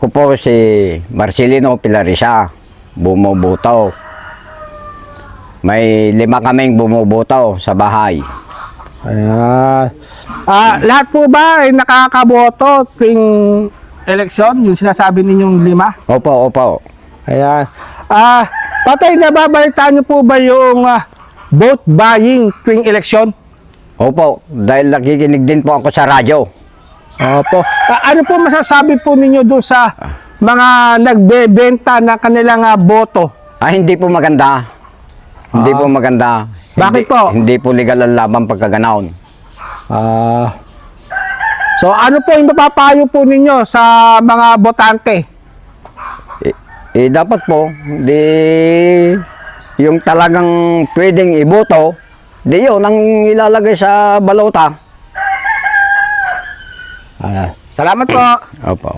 Ako po si Marcelino Pilarisa, bumubuto. May lima kaming bumubuto sa bahay. Ayan. Ah, lahat po ba ay nakakaboto tuwing eleksyon? Yung sinasabi ninyong lima? Opo, opo. Ayan. Ah, tatay, nababalitaan niyo po ba yung ah, vote buying tuwing eleksyon? Opo, dahil nakikinig din po ako sa radyo. Opo. Ah, ano po masasabi po ninyo doon sa mga nagbebenta ng kanilang ah, boto? Ah, hindi po maganda. Hindi po maganda. Bakit Hindi- po? Hindi po legal ang laban pagkaganaon. Ah. so ano po yung mapapayo po ninyo sa mga botante? Eh, eh, dapat po, di yung talagang pwedeng iboto, di yun ang ilalagay sa balota. Ah, salamat po. Opo.